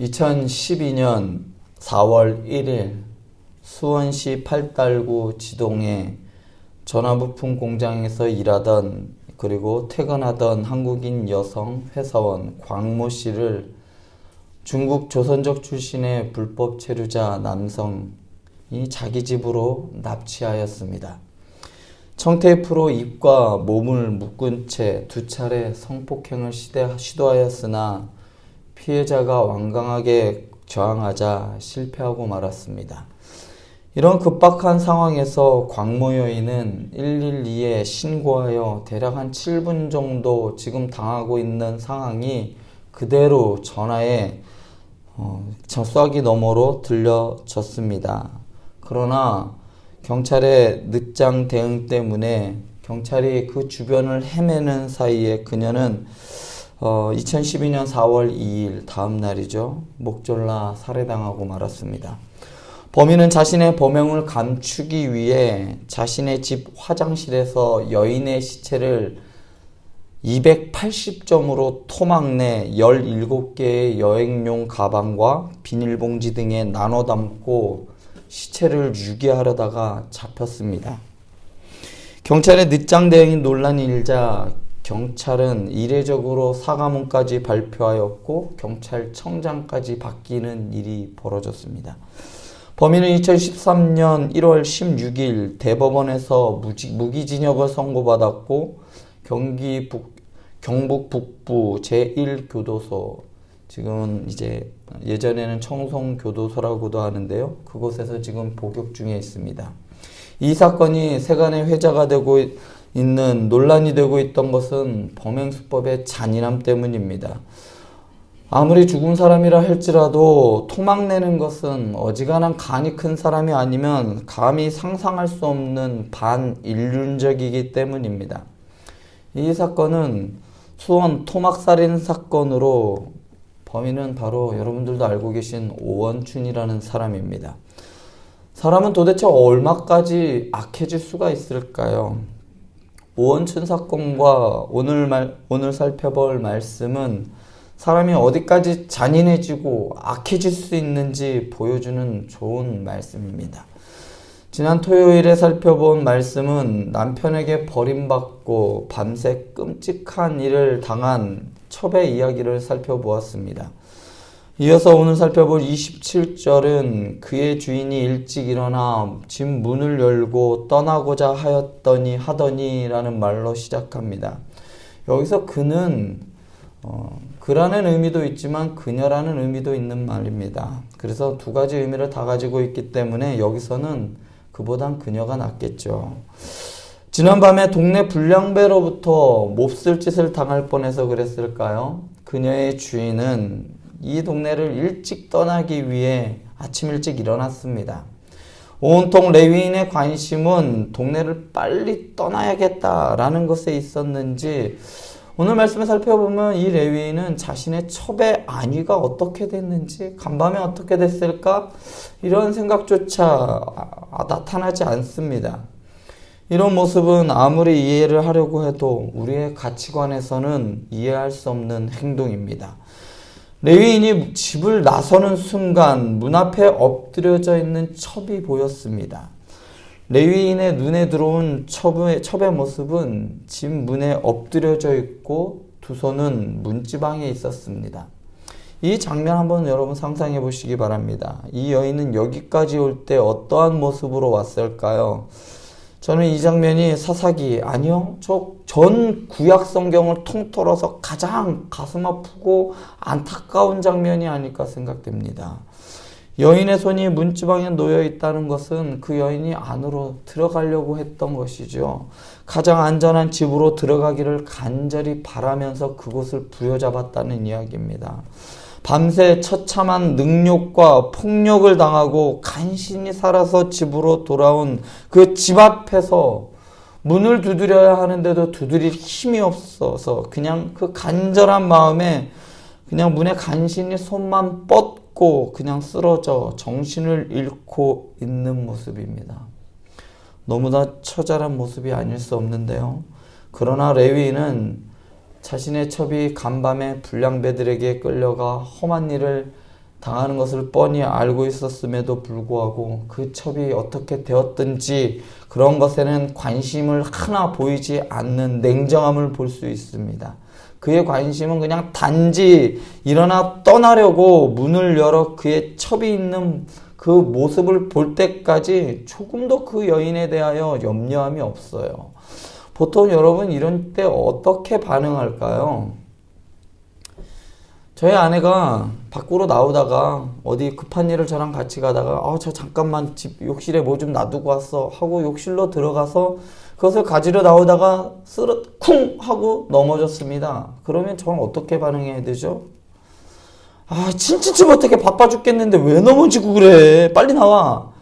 2012년 4월 1일 수원시 팔달구 지동의 전화부품 공장에서 일하던 그리고 퇴근하던 한국인 여성 회사원 광모 씨를 중국 조선족 출신의 불법 체류자 남성이 자기 집으로 납치하였습니다. 청테이프로 입과 몸을 묶은 채 두 차례 성폭행을 시도하였으나 피해자가 완강하게 저항하자 실패하고 말았습니다. 이런 급박한 상황에서 광모 여인은 112에 신고하여 대략 한 7분 정도 지금 당하고 있는 상황이 그대로 전화에 어, 전화기 너머로 들려졌습니다. 그러나 경찰의 늦장 대응 때문에 경찰이 그 주변을 헤매는 사이에 그녀는 어, 2012년 4월 2일 다음 날이죠. 목졸라 살해당하고 말았습니다. 범인은 자신의 범행을 감추기 위해 자신의 집 화장실에서 여인의 시체를 280점으로 토막 내 17개의 여행용 가방과 비닐봉지 등에 나눠 담고 시체를 유기하려다가 잡혔습니다. 경찰의 늦장 대응이 논란이 일자 경찰은 이례적으로 사과문까지 발표하였고 경찰청장까지 바뀌는 일이 벌어졌습니다. 범인은 2013년 1월 16일 대법원에서 무지, 무기징역을 선고받았고 경기 북, 경북 북부 제1교도소 지금 이제 예전에는 청송교도소라고도 하는데요. 그곳에서 지금 복역 중에 있습니다. 이 사건이 세간의 회자가 되고 있는 논란이 되고 있던 것은 범행 수법의 잔인함 때문입니다. 아무리 죽은 사람이라 할지라도 토막 내는 것은 어지간한 간이 큰 사람이 아니면 감히 상상할 수 없는 반인륜적이기 때문입니다. 이 사건은 수원 토막살인 사건으로 범인은 바로 여러분들도 알고 계신 오원춘이라는 사람입니다. 사람은 도대체 얼마까지 악해질 수가 있을까요? 오원춘 사건과 오늘 말, 오늘 살펴볼 말씀은 사람이 어디까지 잔인해지고 악해질 수 있는지 보여주는 좋은 말씀입니다. 지난 토요일에 살펴본 말씀은 남편에게 버림받고 밤새 끔찍한 일을 당한 첩의 이야기를 살펴보았습니다. 이어서 오늘 살펴볼 27절은 그의 주인이 일찍 일어나 집 문을 열고 떠나고자 하였더니 하더니라는 말로 시작합니다. 여기서 그는 어, 그라는 의미도 있지만 그녀라는 의미도 있는 말입니다. 그래서 두 가지 의미를 다 가지고 있기 때문에 여기서는 그보단 그녀가 낫겠죠. 지난밤에 동네 불량배로부터 몹쓸 짓을 당할 뻔해서 그랬을까요? 그녀의 주인은 이 동네를 일찍 떠나기 위해 아침 일찍 일어났습니다. 온통 레위인의 관심은 동네를 빨리 떠나야겠다라는 것에 있었는지 오늘 말씀을 살펴보면 이 레위인은 자신의 첩의 안위가 어떻게 됐는지 간밤에 어떻게 됐을까 이런 생각조차 나타나지 않습니다. 이런 모습은 아무리 이해를 하려고 해도 우리의 가치관에서는 이해할 수 없는 행동입니다. 레위인이 집을 나서는 순간 문 앞에 엎드려져 있는 첩이 보였습니다. 레위인의 눈에 들어온 첩의, 첩의 모습은 집 문에 엎드려져 있고 두 손은 문지방에 있었습니다. 이 장면 한번 여러분 상상해 보시기 바랍니다. 이 여인은 여기까지 올 때 어떠한 모습으로 왔을까요? 저는 이 장면이 사사기 아니요 저 전 구약 성경을 통틀어서 가장 가슴 아프고 안타까운 장면이 아닐까 생각됩니다. 여인의 손이 문지방에 놓여 있다는 것은 그 여인이 안으로 들어가려고 했던 것이죠. 가장 안전한 집으로 들어가기를 간절히 바라면서 그곳을 부여잡았다는 이야기입니다. 밤새 처참한 능욕과 폭력을 당하고 간신히 살아서 집으로 돌아온 그 집 앞에서 문을 두드려야 하는데도 두드릴 힘이 없어서 그냥 그 간절한 마음에 그냥 문에 간신히 손만 뻗고 그냥 쓰러져 정신을 잃고 있는 모습입니다. 너무나 처절한 모습이 아닐 수 없는데요. 그러나 레위인은 자신의 첩이 간밤에 불량배들에게 끌려가 험한 일을 당하는 것을 뻔히 알고 있었음에도 불구하고 그 첩이 어떻게 되었든지 그런 것에는 관심을 하나 보이지 않는 냉정함을 볼 수 있습니다. 그의 관심은 그냥 단지 일어나 떠나려고 문을 열어 그의 첩이 있는 그 모습을 볼 때까지 조금도 그 여인에 대하여 염려함이 없어요. 보통 여러분 이런 때 어떻게 반응할까요? 저희 아내가 밖으로 나오다가 어디 급한 일을 저랑 같이 가다가 아 저 잠깐만 집 욕실에 뭐 좀 놔두고 왔어 하고 욕실로 들어가서 그것을 가지러 나오다가 쓰러 쿵 하고 넘어졌습니다. 그러면 저는 어떻게 반응해야 되죠? 아 진짜 어떻게 바빠 죽겠는데 왜 넘어지고 그래 빨리 나와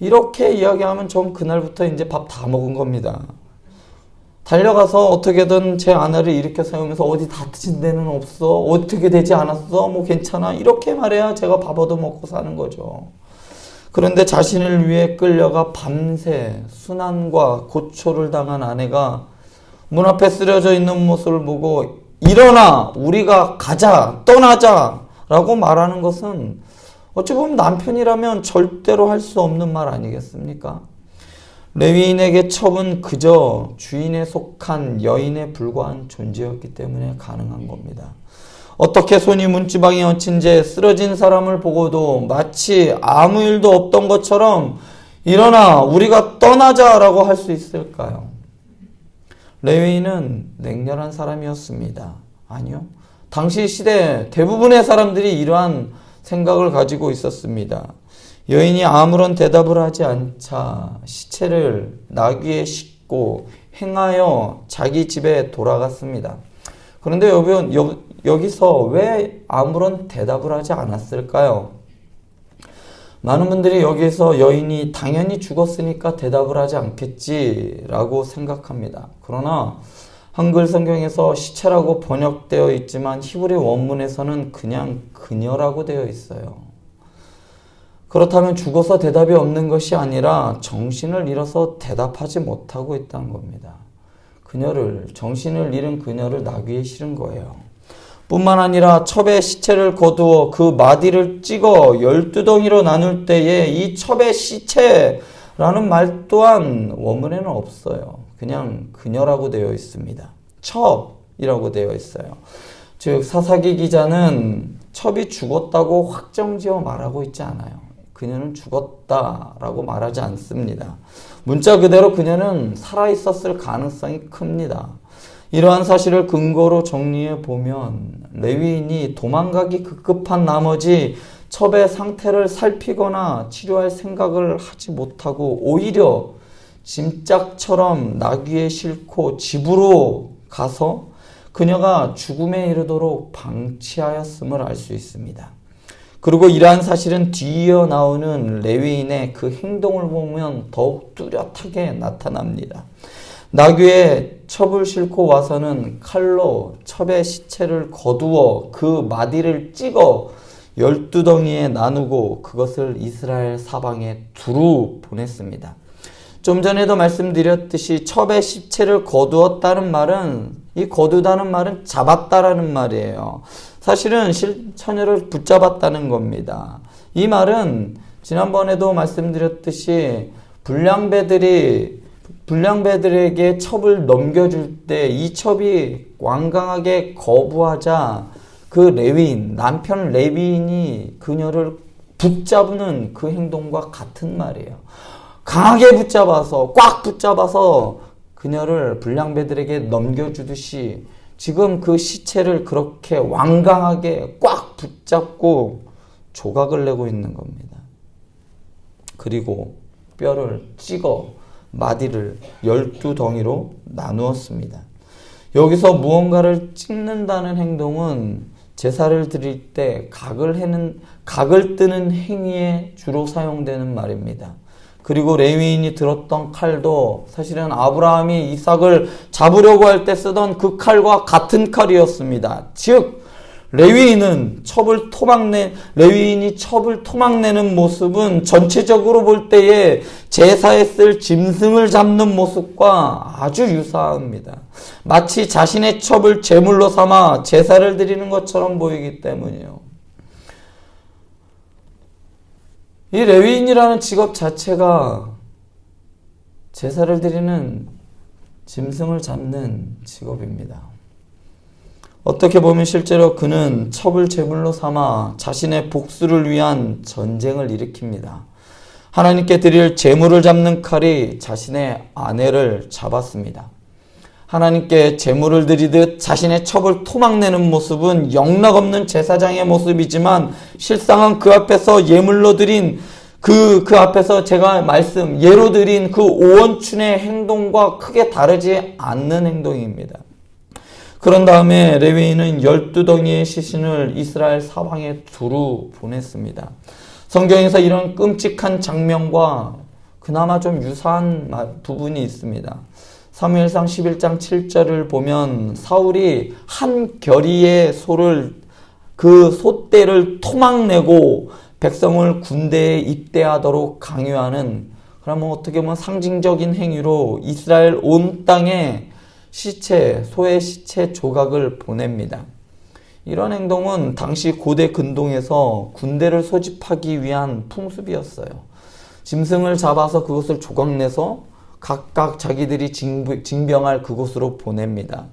이렇게 이야기하면 전 그날부터 이제 밥 다 먹은 겁니다. 달려가서 어떻게든 제 아내를 일으켜 세우면서 어디 다친 데는 없어 어떻게 되지 않았어 뭐 괜찮아 이렇게 말해야 제가 밥 얻어 먹고 사는 거죠. 그런데 자신을 위해 끌려가 밤새 순환과 고초를 당한 아내가 문 앞에 쓰러져 있는 모습을 보고 일어나 우리가 가자 떠나자 라고 말하는 것은 어찌 보면 남편이라면 절대로 할 수 없는 말 아니겠습니까? 레위인에게 첩은 그저 주인에 속한 여인에 불과한 존재였기 때문에 가능한 겁니다. 어떻게 손이 문지방에 얹힌 채 쓰러진 사람을 보고도 마치 아무 일도 없던 것처럼 일어나 우리가 떠나자라고 할 수 있을까요? 레위인은 냉렬한 사람이었습니다. 아니요. 당시 시대 대부분의 사람들이 이러한 생각을 가지고 있었습니다. 여인이 아무런 대답을 하지 않자 시체를 나귀에 싣고 행하여 자기 집에 돌아갔습니다. 그런데 여러분, 여, 여기서 왜 아무런 대답을 하지 않았을까요? 많은 분들이 여기서 여인이 당연히 죽었으니까 대답을 하지 않겠지라고 생각합니다. 그러나 한글 성경에서 시체라고 번역되어 있지만 히브리 원문에서는 그냥 그녀라고 되어 있어요. 그렇다면 죽어서 대답이 없는 것이 아니라 정신을 잃어서 대답하지 못하고 있다는 겁니다. 그녀를, 정신을 잃은 그녀를 나귀에 실은 거예요. 뿐만 아니라 첩의 시체를 거두어 그 마디를 찍어 열두 덩이로 나눌 때에 이 첩의 시체라는 말 또한 원문에는 없어요. 그냥 그녀라고 되어 있습니다. 첩이라고 되어 있어요. 즉, 사사기 기자는 첩이 죽었다고 확정지어 말하고 있지 않아요. 그녀는 죽었다라고 말하지 않습니다. 문자 그대로 그녀는 살아 있었을 가능성이 큽니다. 이러한 사실을 근거로 정리해 보면 레위인이 도망가기 급급한 나머지 첩의 상태를 살피거나 치료할 생각을 하지 못하고 오히려 짐짝처럼 나귀에 싣고 집으로 가서 그녀가 죽음에 이르도록 방치하였음을 알 수 있습니다. 그리고 이러한 사실은 뒤이어 나오는 레위인의 그 행동을 보면 더욱 뚜렷하게 나타납니다. 나귀에 첩을 싣고 와서는 칼로 첩의 시체를 거두어 그 마디를 찍어 열두 덩이에 나누고 그것을 이스라엘 사방에 두루 보냈습니다. 좀 전에도 말씀드렸듯이 첩의 시체를 거두었다는 말은 이 거두다는 말은 잡았다라는 말이에요. 사실은 처녀를 붙잡았다는 겁니다. 이 말은 지난번에도 말씀드렸듯이 불량배들이 불량배들에게 첩을 넘겨줄 때 이 첩이 완강하게 거부하자 그 레위인 남편 레위인이 그녀를 붙잡는 그 행동과 같은 말이에요. 강하게 붙잡아서 꽉 붙잡아서 그녀를 불량배들에게 넘겨주듯이 지금 그 시체를 그렇게 완강하게 꽉 붙잡고 조각을 내고 있는 겁니다. 그리고 뼈를 찍어 마디를 열두 덩이로 나누었습니다. 여기서 무언가를 찍는다는 행동은 제사를 드릴 때 각을 해는 각을 뜨는 행위에 주로 사용되는 말입니다. 그리고 레위인이 들었던 칼도 사실은 아브라함이 이삭을 잡으려고 할 때 쓰던 그 칼과 같은 칼이었습니다. 즉 레위인은 첩을 토막내 레위인이 첩을 토막내는 모습은 전체적으로 볼 때에 제사에 쓸 짐승을 잡는 모습과 아주 유사합니다. 마치 자신의 첩을 제물로 삼아 제사를 드리는 것처럼 보이기 때문이요. 이 레위인이라는 직업 자체가 제사를 드리는 짐승을 잡는 직업입니다. 어떻게 보면 실제로 그는 첩을 제물로 삼아 자신의 복수를 위한 전쟁을 일으킵니다. 하나님께 드릴 제물을 잡는 칼이 자신의 아내를 잡았습니다. 하나님께 제물을 드리듯 자신의 첩을 토막내는 모습은 영락없는 제사장의 모습이지만 실상은 그 앞에서 예물로 드린 그, 그 앞에서 제가 말씀, 예로 드린 그 오원춘의 행동과 크게 다르지 않는 행동입니다. 그런 다음에 레위인은 열두 덩이의 시신을 이스라엘 사방에 두루 보냈습니다. 성경에서 이런 끔찍한 장면과 그나마 좀 유사한 부분이 있습니다. 사무엘상 11장 7절을 보면 사울이 한 결의의 소를 그 소떼를 토막내고 백성을 군대에 입대하도록 강요하는 그러면 어떻게 보면 상징적인 행위로 이스라엘 온 땅에 시체, 소의 시체 조각을 보냅니다. 이런 행동은 당시 고대 근동에서 군대를 소집하기 위한 풍습이었어요. 짐승을 잡아서 그것을 조각내서 각각 자기들이 징병할 그곳으로 보냅니다.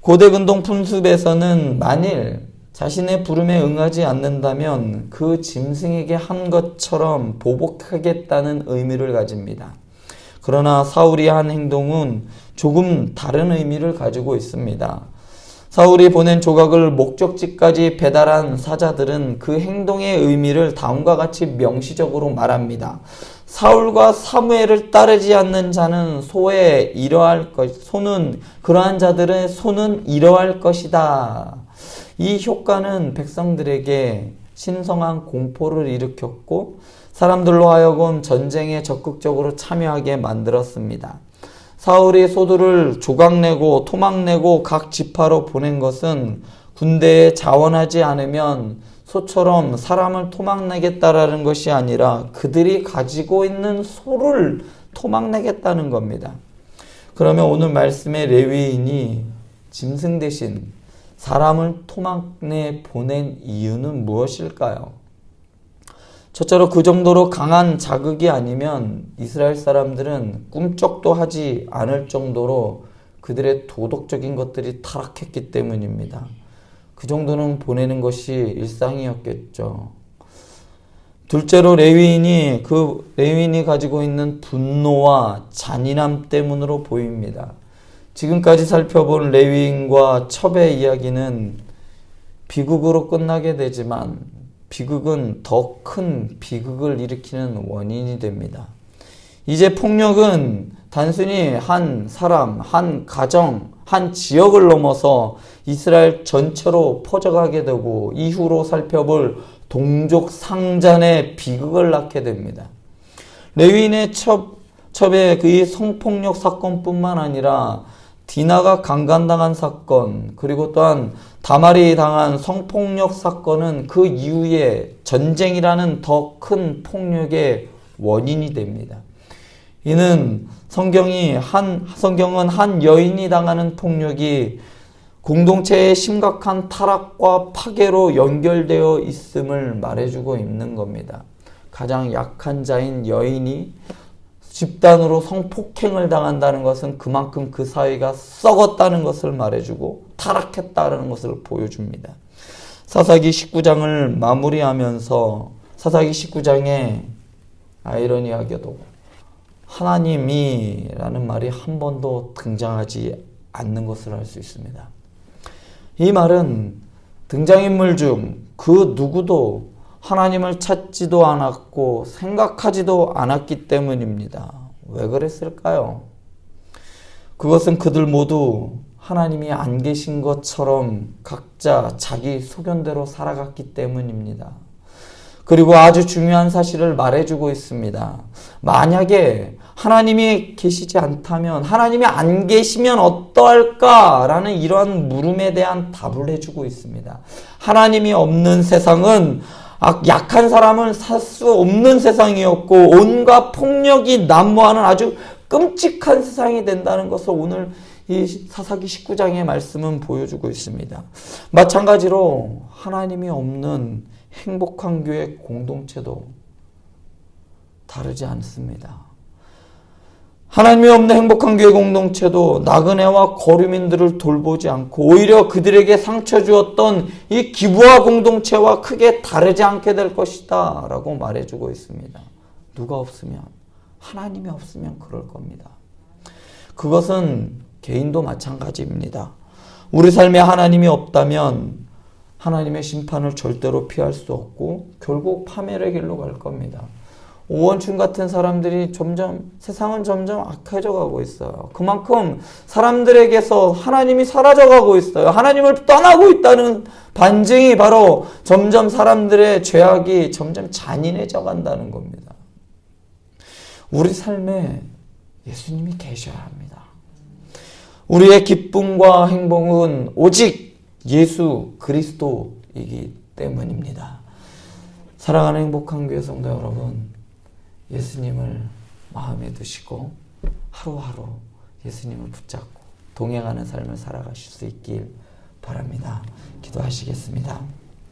고대 근동 풍습에서는 만일 자신의 부름에 응하지 않는다면 그 짐승에게 한 것처럼 보복하겠다는 의미를 가집니다. 그러나 사울이 한 행동은 조금 다른 의미를 가지고 있습니다. 사울이 보낸 조각을 목적지까지 배달한 사자들은 그 행동의 의미를 다음과 같이 명시적으로 말합니다. 사울과 사무엘을 따르지 않는 자는 소에 이러할 것, 소는 그러한 자들의 소는 이러할 것이다. 이 효과는 백성들에게 신성한 공포를 일으켰고 사람들로 하여금 전쟁에 적극적으로 참여하게 만들었습니다. 사울이 소들을 조각내고 토막내고 각 지파로 보낸 것은 군대에 자원하지 않으면 소처럼 사람을 토막내겠다라는 것이 아니라 그들이 가지고 있는 소를 토막내겠다는 겁니다. 그러면 오늘 말씀의 레위인이 짐승 대신 사람을 토막내 보낸 이유는 무엇일까요? 첫째로 그 정도로 강한 자극이 아니면 이스라엘 사람들은 꿈쩍도 하지 않을 정도로 그들의 도덕적인 것들이 타락했기 때문입니다. 그 정도는 보내는 것이 일상이었겠죠. 둘째로 레위인이 그 레위인이 가지고 있는 분노와 잔인함 때문으로 보입니다. 지금까지 살펴본 레위인과 첩의 이야기는 비극으로 끝나게 되지만 비극은 더 큰 비극을 일으키는 원인이 됩니다. 이제 폭력은 단순히 한 사람, 한 가정, 한 지역을 넘어서 이스라엘 전체로 퍼져가게 되고 이후로 살펴볼 동족 상잔의 비극을 낳게 됩니다. 레위인의 첩, 첩의 그 성폭력 사건뿐만 아니라 디나가 강간당한 사건, 그리고 또한 다말이 당한 성폭력 사건은 그 이후에 전쟁이라는 더 큰 폭력의 원인이 됩니다. 이는 성경이 한, 성경은 한 여인이 당하는 폭력이 공동체의 심각한 타락과 파괴로 연결되어 있음을 말해주고 있는 겁니다. 가장 약한 자인 여인이 집단으로 성폭행을 당한다는 것은 그만큼 그 사회가 썩었다는 것을 말해주고 타락했다는 것을 보여줍니다. 사사기 19장을 마무리하면서 사사기 19장에 아이러니하게도 하나님이라는 말이 한 번도 등장하지 않는 것을 알 수 있습니다. 이 말은 등장인물 중 그 누구도 하나님을 찾지도 않았고 생각하지도 않았기 때문입니다. 왜 그랬을까요? 그것은 그들 모두 하나님이 안 계신 것처럼 각자 자기 소견대로 살아갔기 때문입니다. 그리고 아주 중요한 사실을 말해주고 있습니다. 만약에 하나님이 계시지 않다면, 하나님이 안 계시면 어떠할까라는 이러한 물음에 대한 답을 해주고 있습니다. 하나님이 없는 세상은 약한 사람은 살 수 없는 세상이었고 온갖 폭력이 난무하는 아주 끔찍한 세상이 된다는 것을 오늘 이 사사기 19장의 말씀은 보여주고 있습니다. 마찬가지로 하나님이 없는 행복한 교회 공동체도 다르지 않습니다. 하나님이 없는 행복한 교회 공동체도 나그네와 거류민들을 돌보지 않고 오히려 그들에게 상처 주었던 이 기부와 공동체와 크게 다르지 않게 될 것이다 라고 말해주고 있습니다. 누가 없으면 하나님이 없으면 그럴 겁니다. 그것은 개인도 마찬가지입니다. 우리 삶에 하나님이 없다면 하나님의 심판을 절대로 피할 수 없고 결국 파멸의 길로 갈 겁니다. 오원춘 같은 사람들이 점점 세상은 점점 악해져 가고 있어요. 그만큼 사람들에게서 하나님이 사라져 가고 있어요. 하나님을 떠나고 있다는 반증이 바로 점점 사람들의 죄악이 점점 잔인해져 간다는 겁니다. 우리 삶에 예수님이 계셔야 합니다. 우리의 기쁨과 행복은 오직 예수 그리스도이기 때문입니다. 사랑하는 행복한 교회 성도 여러분, 예수님을 마음에 두시고 하루하루 예수님을 붙잡고 동행하는 삶을 살아가실 수 있길 바랍니다. 기도하시겠습니다.